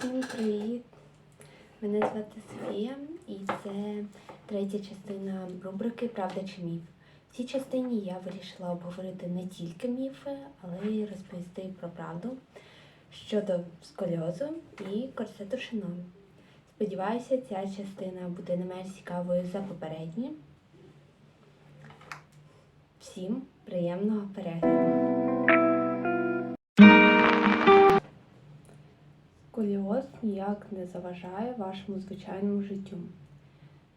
Всім привіт! Мене звати Софія, і це третя частина рубрики Правда чи міф. В цій частині я вирішила обговорити не тільки міфи, але й розповісти про правду щодо сколіозу і корсету шином. Сподіваюся, ця частина буде не менш цікавою за попередні. Всім приємного перегляду! Ніяк не заважає вашому звичайному життю.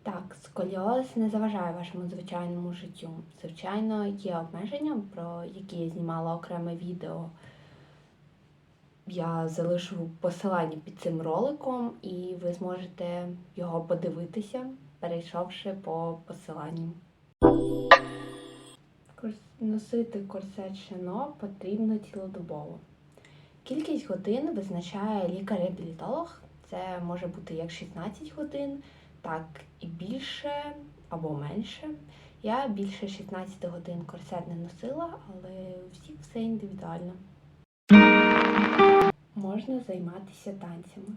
Так, сколіоз не заважає вашому звичайному життю. Звичайно, є обмеження, про які я знімала окреме відео. Я залишу посилання під цим роликом, і ви зможете його подивитися, перейшовши по посиланню. Носити корсет шино потрібно цілодобово. Кількість годин визначає лікар-реабілітолог. Це може бути як 16 годин, так і більше або менше. Я більше 16 годин корсет не носила, але у всіх все індивідуально. Можна займатися танцями.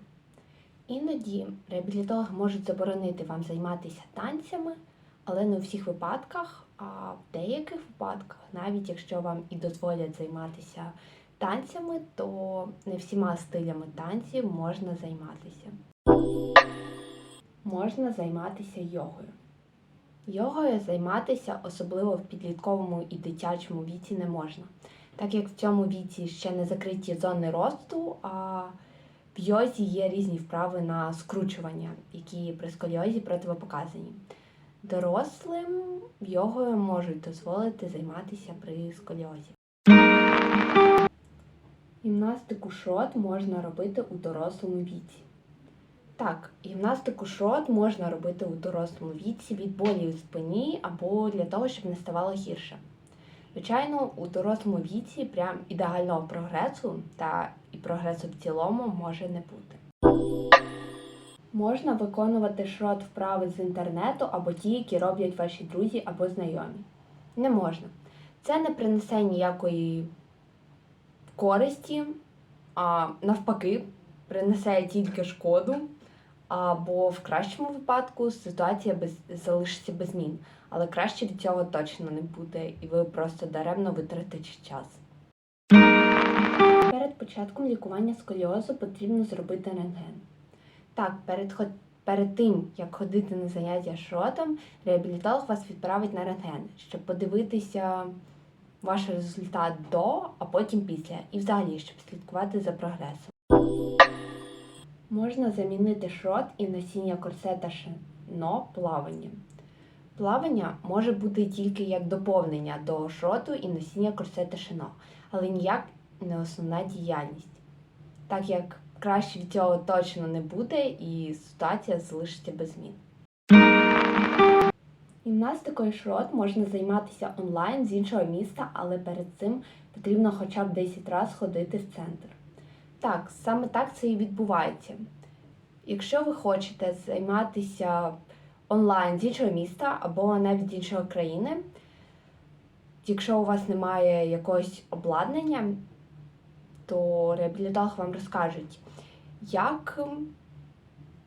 Іноді реабілітологи можуть заборонити вам займатися танцями, але не у всіх випадках, а в деяких випадках, навіть якщо вам і дозволять займатися танцями, то не всіма стилями танців можна займатися. Можна займатися йогою. Йогою займатися особливо в підлітковому і дитячому віці не можна, так як в цьому віці ще не закриті зони росту, а в йозі є різні вправи на скручування, які при сколіозі противопоказані. Дорослим йогою можуть дозволити займатися при сколіозі. Гімнастику шот можна робити у дорослому віці. Так, гімнастику шот можна робити у дорослому віці від болі у спині або для того, щоб не ставало гірше. Звичайно, у дорослому віці прям ідеального прогресу та і прогресу в цілому може не бути. Можна виконувати шрот вправи з інтернету або ті, які роблять ваші друзі або знайомі. Не можна. Це не принесе ніякої користі, а навпаки, принесе тільки шкоду, або в кращому випадку ситуація без, залишиться без змін. Але краще від цього точно не буде, і ви просто даремно витратите час. Перед початком лікування сколіозу потрібно зробити рентген. Так, перед, перед тим, як ходити на заняття шротом, реабілітолог вас відправить на рентген, щоб подивитися ваш результат до, а потім після, і взагалі, щоб слідкувати за прогресом. Можна замінити шрот і носіння корсета шино плаванням. Плавання може бути тільки як доповнення до шроту і носіння корсета шино, але ніяк не основна діяльність. Так як краще від цього точно не буде і ситуація залишиться без змін. Гімнастикою шрот можна займатися онлайн з іншого міста, але перед цим потрібно хоча б 10 разів ходити в центр. Так, саме так це і відбувається. Якщо ви хочете займатися онлайн з іншого міста або навіть з іншої країни, якщо у вас немає якогось обладнання, то реабілітолог вам розкажуть, як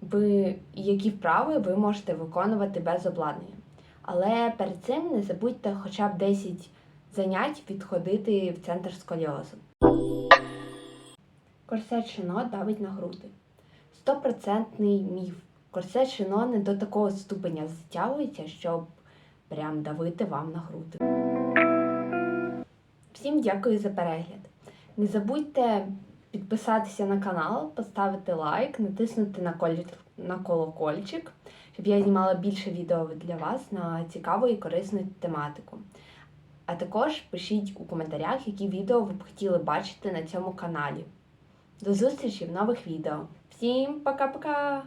ви, які вправи ви можете виконувати без обладнання. Але перед цим не забудьте хоча б 10 занять відходити в центр сколіозу. Корсет шино давить на груди. Стопроцентний міф. Корсет шино не до такого ступеня затягується, щоб прям давити вам на груди. Всім дякую за перегляд. Не забудьте підписатися на канал, поставити лайк, натиснути на, коль... на колокольчик, щоб я знімала більше відео для вас на цікаву і корисну тематику. А також пишіть у коментарях, які відео ви б хотіли бачити на цьому каналі. До зустрічі в нових відео. Всім пока-пока!